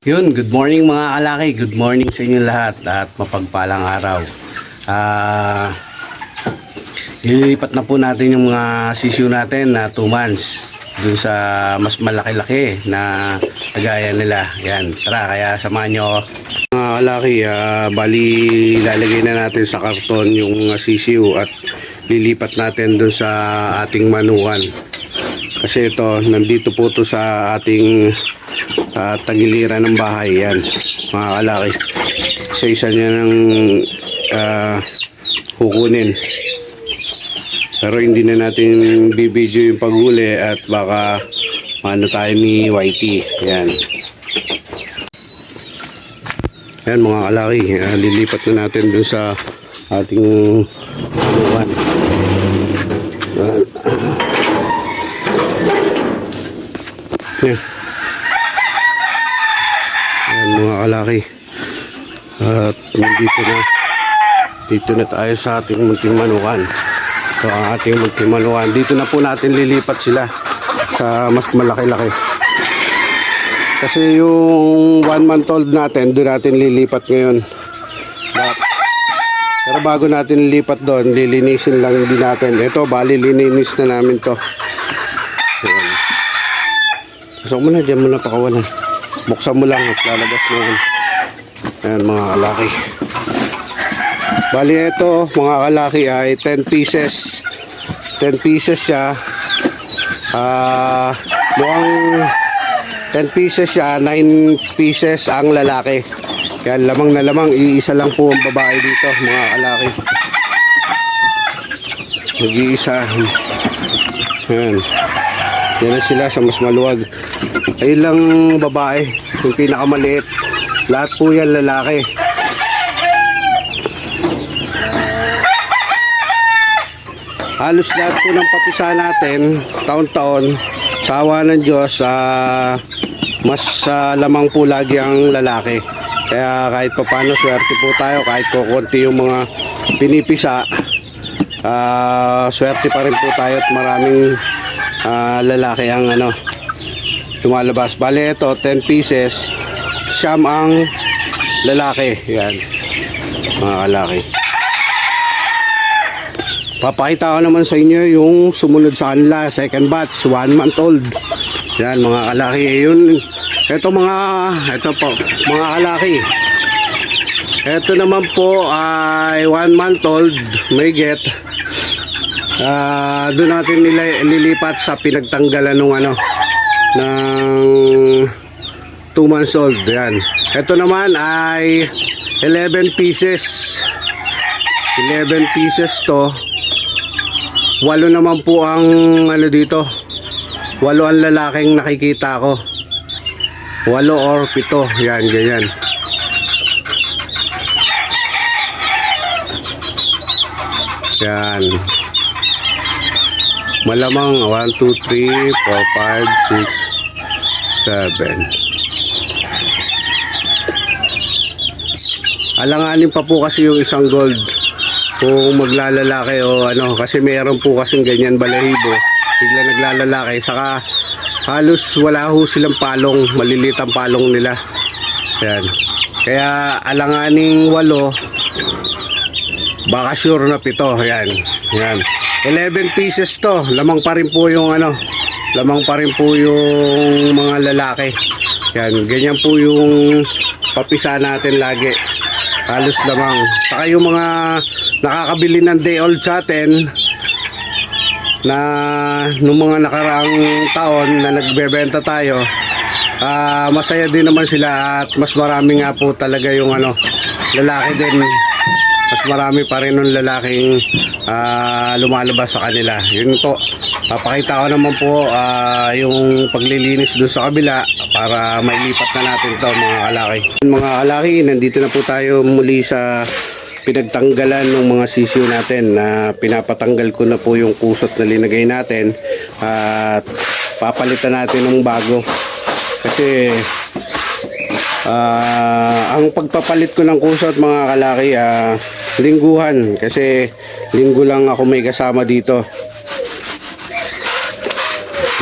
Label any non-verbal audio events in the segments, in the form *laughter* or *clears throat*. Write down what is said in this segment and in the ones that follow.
Yun, good morning mga kalaki. Good morning sa inyo lahat at mapagpalang araw. Ah, ililipat na po natin yung mga sisiyo natin na 2 months dun sa mas malaki-laki na kagaya nila. Yan, tara, kaya samahan nyo. Mga kalaki, ah, bali lalagay na natin sa karton yung mga sisiyo at lilipat natin dun sa ating manukan. Kasi ito, nandito po to sa ating uh, tagiliran ng bahay. Yan, mga kalaki. Isa-isa niya ng ah, kukunin. Pero hindi na natin bibidyo yung paghuli at baka ano tayo ni YT. Yan. Yan mga kalaki. ah, lilipat na natin dun sa ating anuan. Yan. Yan mga kalaki. At nandito na. Dito na tayo sa ating munting manukan. So ang ating munting manukan. Dito na po natin lilipat sila sa mas malaki-laki. Kasi yung one month old natin, doon natin lilipat ngayon. But, pero bago natin lilipat doon, lilinisin lang din natin. Ito, bali lininis na namin to. Ayan. Pasok mo na, dyan mo na pakawalan. Buksan mo lang at lalabas mo yan. Ayan mga kalaki. Bali ito, mga kalaki ay 10 pieces. 10 pieces siya. Ah, mukhang 10 pieces siya, 9 pieces ang lalaki. Kaya lamang na lamang, iisa lang po ang babae dito, mga kalaki. Nag-iisa. Yan na sila sa mas maluwag. Ayun lang babae, yung pinakamaliit. Lahat po yan lalaki. Halos lahat po ng papisa natin, taon-taon, sa awa ng Diyos, ah, mas ah, lamang po lagi ang lalaki. Kaya kahit papano swerte po tayo, kahit kukunti yung mga pinipisa, ah, swerte pa rin po tayo at maraming ah, lalaki ang ano, lumalabas. Bale ito, 10 pieces, siyam ang lalaki. Yan, mga lalaki. Papakita ko naman sa inyo yung sumunod sa kanila, second batch, one month old. Yan, mga kalaki. Yun, ito mga, ito po, mga kalaki. Ito naman po ay one month old, may get. Ah, doon natin nila lilipat sa pinagtanggalan ng ano, ng 2 months old. Yan. Ito naman ay 11 pieces. 11 pieces to. Walo naman po ang ano dito. Walo ang lalaking nakikita ko. Walo or pito. Yan, ganyan. Yan. Malamang 1, 2, 3, 4, 5, 6, 7. Alanganin pa po kasi yung isang gold kung maglalalaki o ano kasi meron po kasing ganyan balahibo. Bigla naglalalaki saka halos wala ho silang palong malilit ang palong nila. Yan kaya alanganing walo baka sure na pito. Yan yan 11 pieces to. Lamang pa rin po yung ano lamang pa rin po yung mga lalaki. Yan ganyan po yung papisa natin lagi. Halos lamang. Saka yung mga nakakabili ng day old sa atin na nung mga nakaraang taon na nagbebenta tayo ah, masaya din naman sila at mas marami nga po talaga yung ano lalaki din mas marami pa rin ng lalaking ah, lumalabas sa kanila. Yun po. Papakita ko naman po ah, yung paglilinis doon sa kabila para mailipat na natin to mga kalaki. Mga kalaki nandito na po tayo muli sa pinagtanggalan ng mga sisiyo natin na pinapatanggal ko na po yung kusot na linagay natin at papalitan natin ng bago. Kasi ah, ang pagpapalit ko ng kusot mga kalaki ah, lingguhan kasi linggo lang ako may kasama dito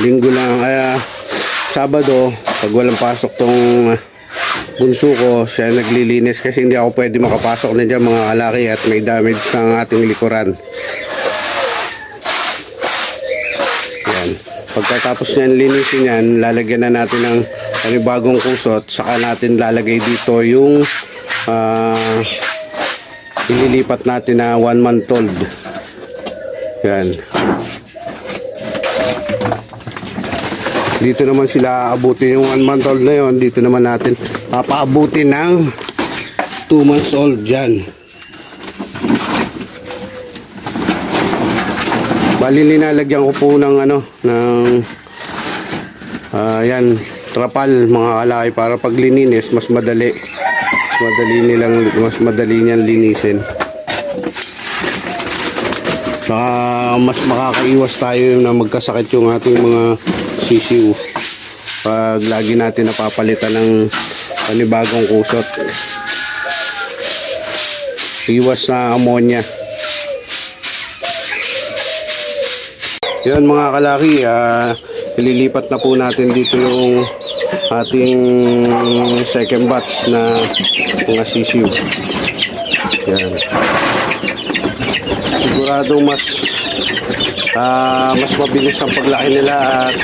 linggo lang kaya Sabado pag walang pasok tong bunso ko, siya naglilinis kasi hindi ako pwede makapasok na dyan mga kalaki at may damage ng ating likuran. Yan. Pagkatapos niyan linisin yan, lalagyan na natin ng panibagong kusot, saka natin lalagay dito yung ah, ililipat natin na one month old. Yan. Dito naman sila aabutin yung one month old na yon. Dito naman natin papaabutin ng 2 months old dyan. Bali linalagyan ko po ng ano, ng ah, yan, trapal mga kalaki para pag lininis mas madali. Madali nilang mas madali niyan linisin. Saka mas makakaiwas tayo na magkasakit yung ating mga sisiu pag lagi natin napapalitan ng panibagong kusot. Iwas na ammonia. Yan mga kalaki, ah, ililipat na po natin dito yung ating second batch na mga sisiu. Yan. Sigurado mas ah, mas mabilis ang paglaki nila at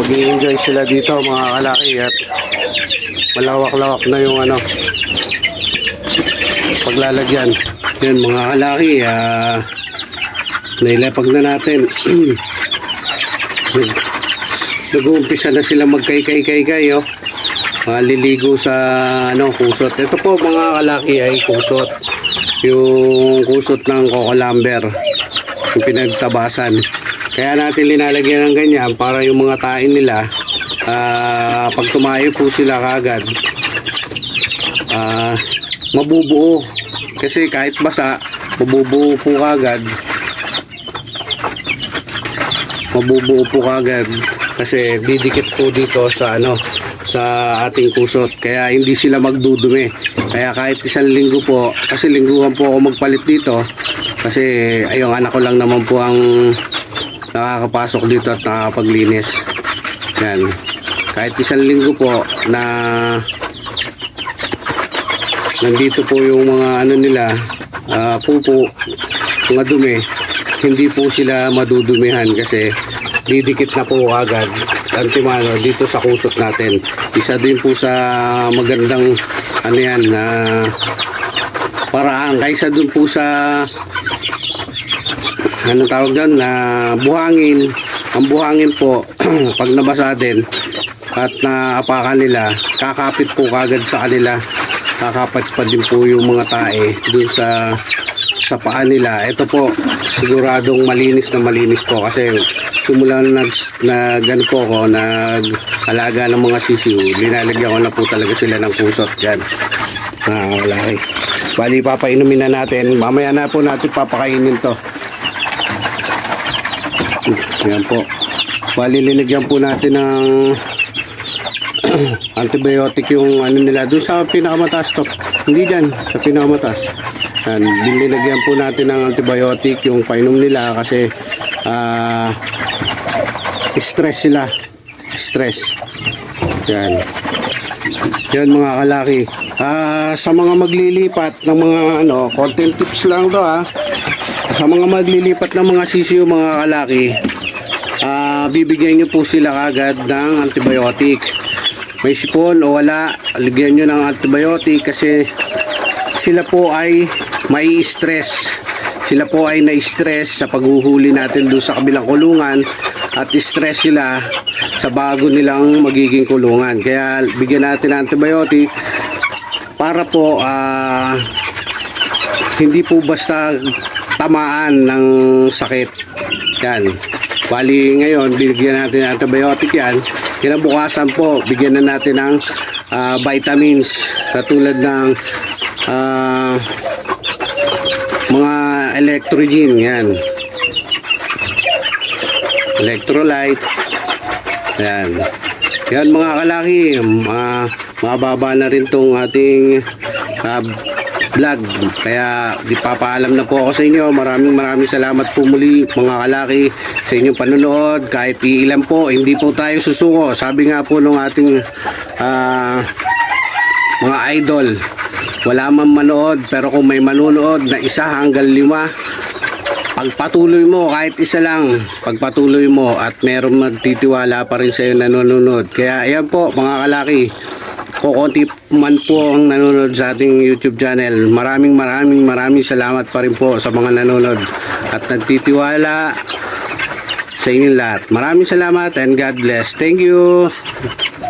mag enjoy sila dito mga kalaki at malawak-lawak na yung ano paglalagyan. Yan mga kalaki, ah, nailapag na natin. *clears throat* Nag- Nag-uumpisa na sila magkay-kay-kay-kay, oh. Maliligo sa ano, kusot. Ito po mga kalaki ay kusot. Yung kusot ng coco lumber. Yung pinagtabasan. Kaya natin linalagyan ng ganyan para yung mga tain nila ah, pag tumayo po sila kagad ah, mabubuo. Kasi kahit basa, mabubuo po kagad. Mabubuo po kagad kasi didikit po dito sa ano sa ating kusot kaya hindi sila magdudumi. Kaya kahit isang linggo po kasi lingguhan po ako magpalit dito. Kasi ayong anak ko lang naman po ang nakakapasok dito at nakakapaglinis yan. Kahit isang linggo po na nandito po yung mga ano nila ah, pupo mga dumi hindi po sila madudumihan kasi didikit na po agad. Antimano dito sa kusot natin. Isa din po sa magandang ano yan na paraan. Kaysa dun po sa anong tawag dyan na buhangin. Ang buhangin po *clears throat* pag nabasa din at naapakan nila kakapit po kagad sa kanila. Kakapit pa din po yung mga tae dun sa sa paa nila. Ito po siguradong malinis na malinis po kasi simula na nag, nag ano po ako nag alaga ng mga sisiu linalagyan ko na po talaga sila ng kusot dyan ah wala eh. Bali papainumin na natin. Mamaya na po natin papakainin to. Yan po. Bali linagyan po natin ng *clears throat* antibiotic yung ano nila. Doon sa pinakamataas to. Hindi dyan sa pinakamataas. Yan binilagyan po natin ng antibiotic yung painom nila kasi ah stress sila. Stress. Yan. Yan mga kalaki. Ah sa mga maglilipat ng mga ano content tips lang to ha sa mga maglilipat ng mga sisiyo mga kalaki ah bibigyan nyo po sila kagad ng antibiotic. May sipon o wala ligyan nyo ng antibiotic kasi sila po ay may stress sila po ay na-stress sa paghuhuli natin doon sa kabilang kulungan at stress sila sa bago nilang magiging kulungan. Kaya bigyan natin ng antibiotic para po ah, hindi po basta tamaan ng sakit. Yan. Bali ngayon bigyan natin ng antibiotic yan. Kinabukasan po bigyan na natin ng ah, vitamins katulad ng ah, mga electrogen. Yan electrolyte. Yan. Yan mga kalaki mga mababa na rin tong ating ah, vlog. Kaya di na po ako sa inyo. Maraming maraming salamat po muli mga kalaki sa inyong panonood. Kahit iilan po hindi po tayo susuko. Sabi nga po nung ating ah, mga idol. Wala man manood, pero kung may manunood na isa hanggang lima, pagpatuloy mo kahit isa lang pagpatuloy mo at meron magtitiwala pa rin sa'yo nanonood. Kaya ayan po mga kalaki kukunti man po ang nanonood sa ating YouTube channel. Maraming maraming maraming salamat pa rin po sa mga nanonood at nagtitiwala sa inyong lahat. Maraming salamat and God bless. Thank you